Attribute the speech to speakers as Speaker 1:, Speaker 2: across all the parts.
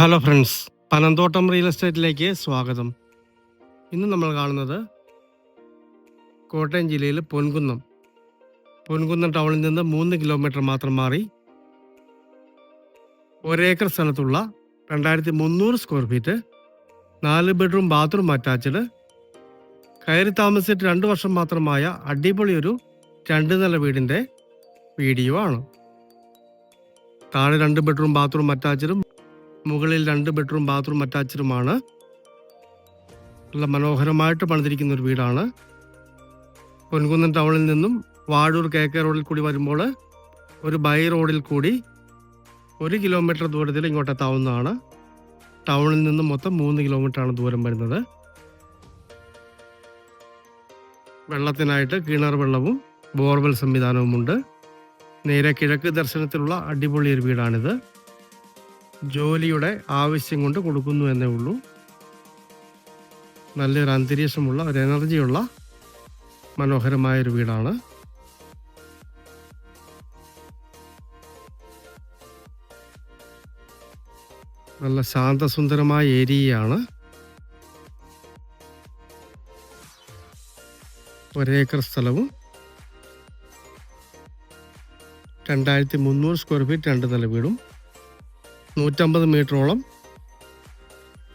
Speaker 1: Hello friends Panamthottam real എസ്റ്റേറ്റിലേക്ക് സ്വാഗതം. ഇന്ന് നമ്മൾ കാണുന്നത് കോട്ടയം ജില്ലയിൽ പൊൻകുന്നം. പൊൻകുന്നം ടൗണിൽ നിന്ന് മൂന്ന് കിലോമീറ്റർ മാത്രം മാറി ഒരേക്കർ സ്ഥലത്തുള്ള രണ്ടായിരത്തി മുന്നൂറ് സ്ക്വയർ ഫീറ്റ് നാല് ബെഡ്റൂം ബാത്റൂം അറ്റാച്ച്ഡ് കയറി താമസിച്ചിട്ട് രണ്ട് വർഷം മാത്രമായ അടിപൊളി ഒരു രണ്ട് നില വീടിന്റെ വീഡിയോ ആണ്. താഴെ രണ്ട് ബെഡ്റൂം ബാത്റൂം അറ്റാച്ച്ഡും മുകളിൽ രണ്ട് ബെഡ്റൂം ബാത്റൂം അറ്റാച്ച്ഡുമാണ്. നല്ല മനോഹരമായിട്ട് പണിതിരിക്കുന്ന ഒരു വീടാണ്. പൊൻകുന്നം ടൗണിൽ നിന്നും വാഴൂർ കെ കെ റോഡിൽ കൂടി വരുമ്പോൾ ഒരു ബൈ റോഡിൽ കൂടി ഒരു കിലോമീറ്റർ ദൂരത്തിൽ ഇങ്ങോട്ട് എത്താവുന്നതാണ്. ടൗണിൽ നിന്നും മൊത്തം മൂന്ന് കിലോമീറ്ററാണ് ദൂരം വരുന്നത്. വെള്ളത്തിനായിട്ട് കിണർ വെള്ളവും ബോർവെൽ സംവിധാനവുമുണ്ട്. നേരെ കിഴക്ക് ദർശനത്തിലുള്ള അടിപൊളി ഒരു വീടാണിത്. ജോലിയുടെ ആവശ്യം കൊണ്ട് കൊടുക്കുന്നു എന്നേ ഉള്ളൂ. നല്ലൊരു അന്തരീക്ഷമുള്ള ഒരു എനർജിയുള്ള മനോഹരമായൊരു വീടാണ്. നല്ല ശാന്തസുന്ദരമായ ഏരിയയാണ്. ഒരേക്കർ സ്ഥലവും രണ്ടായിരത്തി മുന്നൂറ് സ്ക്വയർ ഫീറ്റ് രണ്ട് നില വീടും. നൂറ്റമ്പത് മീറ്ററോളം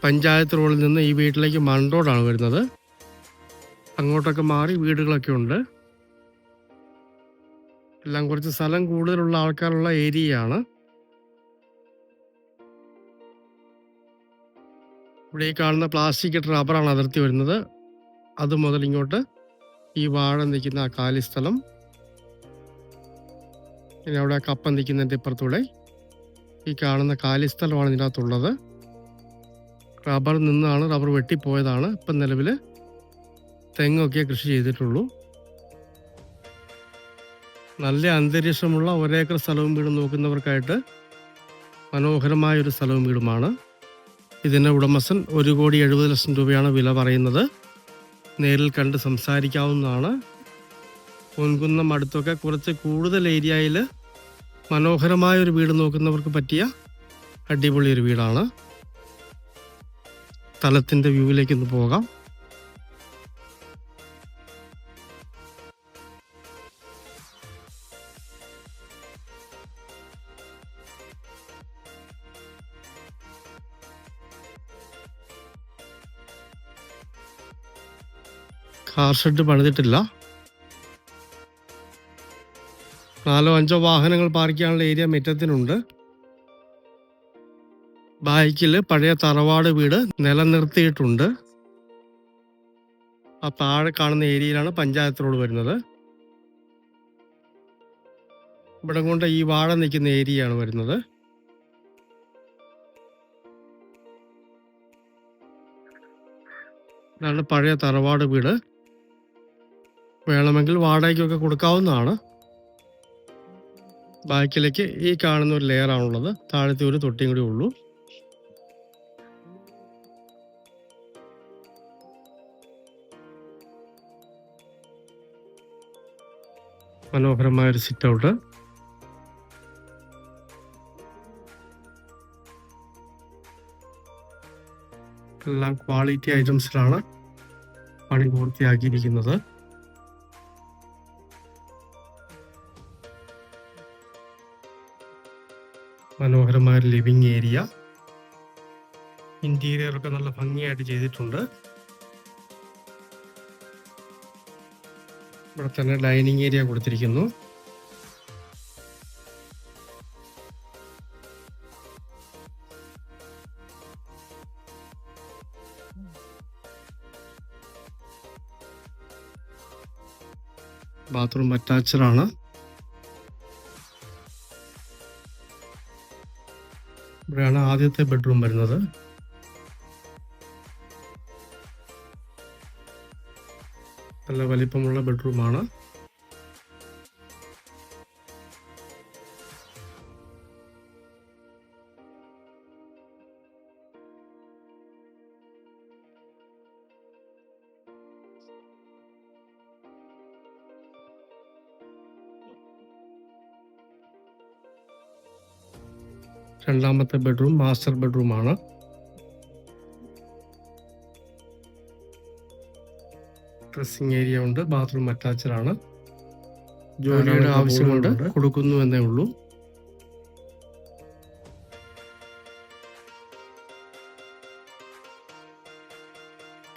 Speaker 1: പഞ്ചായത്ത് റോഡിൽ നിന്ന് ഈ വീട്ടിലേക്ക് മൺ റോഡാണ് വരുന്നത്. അങ്ങോട്ടൊക്കെ മാറി വീടുകളൊക്കെ ഉണ്ട്. എല്ലാം കുറച്ച് സ്ഥലം കൂടുതലുള്ള ആൾക്കാരുള്ള ഏരിയയാണ്. ഇവിടെ ഈ കാണുന്ന പ്ലാസ്റ്റിക് റബ്ബറാണ് അതിർത്തി വരുന്നത്. അത് മുതൽ ഇങ്ങോട്ട് ഈ വാഴ നിൽക്കുന്ന ആ കാലി സ്ഥലം പിന്നെ അവിടെ കപ്പ നിൽക്കുന്നതിന്റെ ഇപ്പുറത്തൂടെ ഈ കാണുന്ന കാലി സ്ഥലമാണ് ഇതിനകത്തുള്ളത്. റബ്ബർ നിന്നാണ് റബ്ബർ വെട്ടിപ്പോയതാണ്. ഇപ്പം നിലവിൽ തെങ്ങൊക്കെ കൃഷി ചെയ്തിട്ടുള്ളൂ. നല്ല അന്തരീക്ഷമുള്ള ഒരേക്കർ സ്ഥലവും വീടും നോക്കുന്നവർക്കായിട്ട് മനോഹരമായ ഒരു സ്ഥലവും വീടുമാണ്. ഇതിന്റെ ഉടമസ്ഥൻ ഒരു കോടി എഴുപത് ലക്ഷം രൂപയാണ് വില പറയുന്നത്. നേരിൽ കണ്ട് സംസാരിക്കാവുന്നതാണ്. പൊൻകുന്നം അടുത്തൊക്കെ കുറച്ച് കൂടുതൽ ഏരിയയിൽ മനോഹരമായ ഒരു വീട് നോക്കുന്നവർക്ക് പറ്റിയ അടിപൊളി ഒരു വീടാണ്. സ്ഥലത്തിന്റെ വ്യൂവിലേക്ക് ഒന്ന് പോകാം. കാർ ഷെഡ് പണിതിട്ടില്ല. നാലോ അഞ്ചോ വാഹനങ്ങൾ പാർക്ക് ചെയ്യാനുള്ള ഏരിയ മുറ്റത്തിനുണ്ട്. ബാക്കിൽ പഴയ തറവാട് വീട് നിലനിർത്തിയിട്ടുണ്ട്. ആ താഴെ കാണുന്ന ഏരിയയിലാണ് പഞ്ചായത്ത് റോഡ് വരുന്നത്. ഇവിടെ കൊണ്ട് ഈ വാഴ നിൽക്കുന്ന ഏരിയയാണ് വരുന്നത്. ഇതാണ് പഴയ തറവാട് വീട്. വേണമെങ്കിൽ വാടകയ്ക്കൊക്കെ കൊടുക്കാവുന്നതാണ്. ബാക്കിലേക്ക് ഈ കാണുന്ന ഒരു ലെയർ ആണുള്ളത്. താഴത്തെ ഒരു തൊട്ടിയും കൂടി ഉള്ളൂ. മനോഹരമായ ഒരു സിറ്റ് ഔട്ട് എല്ലാം ക്വാളിറ്റി ഐറ്റംസിലാണ് പണി പൂർത്തിയാക്കിയിരിക്കുന്നത്. മനോഹരമായ ലിവിങ് ഏരിയ ഇന്റീരിയർ ഒക്കെ നല്ല ഭംഗിയായിട്ട് ചെയ്തിട്ടുണ്ട്. ഇവിടെ തന്നെ ഡൈനിങ് ഏരിയ കൊടുത്തിരിക്കുന്നു. ബാത്റൂം അറ്റാച്ച്ഡ് ആണ്. ഇവിടെയാണ് ആദ്യത്തെ ബെഡ്റൂം വരുന്നത്. നല്ല വലിപ്പമുള്ള ബെഡ്റൂമാണ്. രണ്ടാമത്തെ ബെഡ്റൂം മാസ്റ്റർ ബെഡ്റൂമാണ്. ഡ്രസ്സിംഗ് ഏരിയ ഉണ്ട് ബാത്റൂം അറ്റാച്ച്ഡ് ആണ്. ജോലിയുടെ ആവശ്യം കൊണ്ട് കൊടുക്കുന്നു എന്നേ ഉള്ളൂ.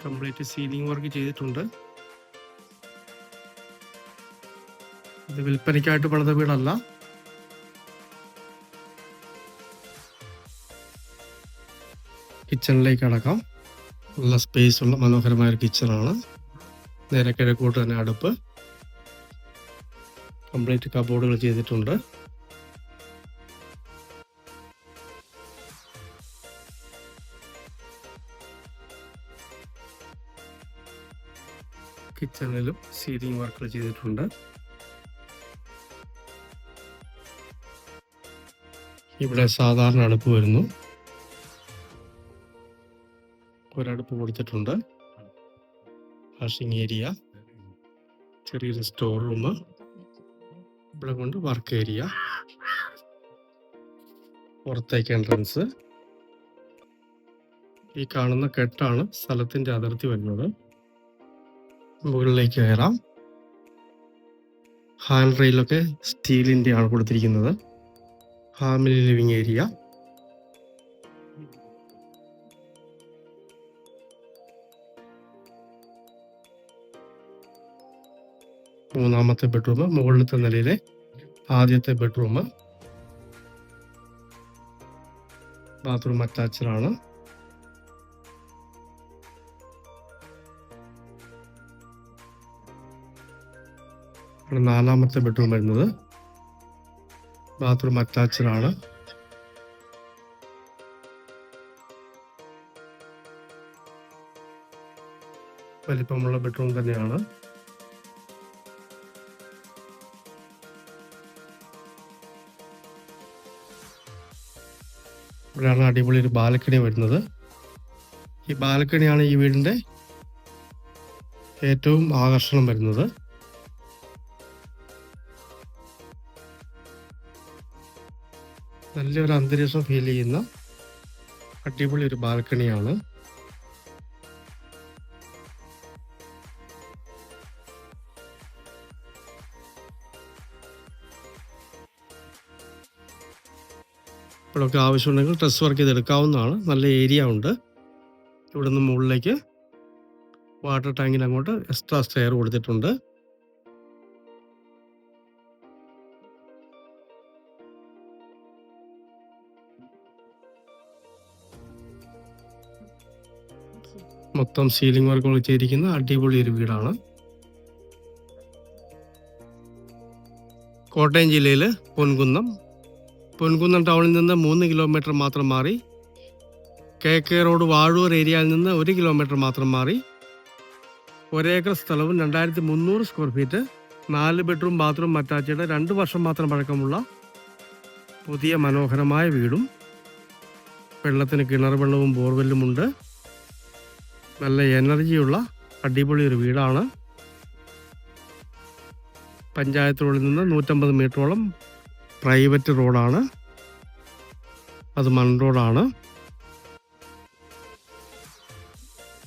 Speaker 1: കംപ്ലീറ്റ് സീലിംഗ് വർക്ക് ചെയ്തിട്ടുണ്ട്. ഇത് വിൽപ്പനയ്ക്കായിട്ട് പണിത വീടല്ല. കിച്ചണിലേക്ക് അടക്കാം. നല്ല സ്പേസ് ഉള്ള മനോഹരമായ കിച്ചണാണ് നേരെ കിഴക്കോട്ട് തന്നെ അടുപ്പ്. കംപ്ലീറ്റ് കബോർഡുകൾ ചെയ്തിട്ടുണ്ട്. കിച്ചണിലും സീലിംഗ് വർക്കുകൾ ചെയ്തിട്ടുണ്ട്. ഇവിടെ സാധാരണ അടുപ്പ് വരുന്നു. ഒരടുപ്പ് കൊടുത്തിട്ടുണ്ട്. വാഷിംഗ് ഏരിയ ചെറിയൊരു സ്റ്റോർ റൂം ഇവിടെ കൊണ്ട് വർക്ക് ഏരിയ പുറത്തേക്ക് എൻട്രൻസ് ഈ കാണുന്ന കെട്ടാണ് സ്ഥലത്തിന്റെ അതിർത്തി വരുന്നത്. മുകളിലേക്ക് കയറാം. ഹാൻഡ് റെയിലൊക്കെ സ്റ്റീലിന്റെ ആണ് കൊടുത്തിരിക്കുന്നത്. ഫാമിലി ലിവിങ് ഏരിയ മൂന്നാമത്തെ ബെഡ്റൂം മുകളിലത്തെ നിലയിലെ ആദ്യത്തെ ബെഡ്റൂം ബാത്റൂം ആണ്. നാലാമത്തെ ബെഡ്റൂം വരുന്നത് ബാത്റൂം അറ്റാച്ച്ഡ് ആണ്. വലിപ്പമുള്ള ബെഡ്റൂം തന്നെയാണ്. ഇവിടെയാണ് അടിപൊളി ഒരു ബാൽക്കണി വരുന്നത്. ഈ ബാൽക്കണിയാണ് ഈ വീടിന്റെ ഏറ്റവും ആകർഷണം വരുന്നത്. നല്ലൊരു അന്തരീക്ഷം ഫീൽ ചെയ്യുന്ന അടിപൊളി ഒരു ബാൽക്കണിയാണ് ഇപ്പോഴൊക്കെ ആവശ്യമുണ്ടെങ്കിൽ ഡ്രസ് വർക്ക് ചെയ്തെടുക്കാവുന്നതാണ്. നല്ല ഏരിയ ഉണ്ട്. ഇവിടെ നിന്ന് മുകളിലേക്ക് വാട്ടർ ടാങ്കിന് അങ്ങോട്ട് എക്സ്ട്രാ സ്റ്റെയർ കൊടുത്തിട്ടുണ്ട്. മൊത്തം സീലിംഗ് വർക്കുകൾ ചെയ്തിരിക്കുന്ന അടിപൊളി ഒരു വീടാണ്. കോട്ടയം ജില്ലയിൽ പൊൻകുന്നം പൊൻകുന്നം ടൗണിൽ നിന്ന് മൂന്ന് കിലോമീറ്റർ മാത്രം മാറി കെ കെ റോഡ് വാഴൂർ ഏരിയയിൽ നിന്ന് ഒരു കിലോമീറ്റർ മാത്രം മാറി ഒരേക്കർ സ്ഥലവും രണ്ടായിരത്തി മുന്നൂറ് സ്ക്വയർ ഫീറ്റ് നാല് ബെഡ്റൂം ബാത്റൂം അറ്റാച്ചഡ് രണ്ട് വർഷം മാത്രം പഴക്കമുള്ള പുതിയ മനോഹരമായ വീടും വെള്ളത്തിന് കിണർ വെള്ളവും ബോർവെല്ലും ഉണ്ട്. നല്ല എനർജിയുള്ള അടിപൊളി ഒരു വീടാണ്. പഞ്ചായത്ത് റോഡിൽ നിന്ന് നൂറ്റമ്പത് മീറ്ററോളം പ്രൈവറ്റ് റോഡാണ്. അത് മൺ റോഡാണ്.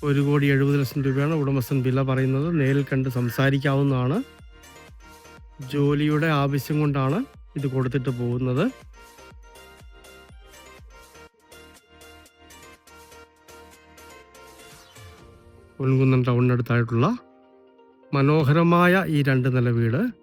Speaker 1: ഒരു കോടി എഴുപത് ലക്ഷം രൂപയാണ് ഉടമസ്ഥൻ വില പറയുന്നത്. നേരിൽ കണ്ട് സംസാരിക്കാവുന്നതാണ്. ജോലിയുടെ ആവശ്യം കൊണ്ടാണ് ഇത് കൊടുത്തിട്ട് പോകുന്നത്. പൊൻകുന്നം ടൗണിനടുത്തായിട്ടുള്ള മനോഹരമായ ഈ രണ്ട് നില വീട്.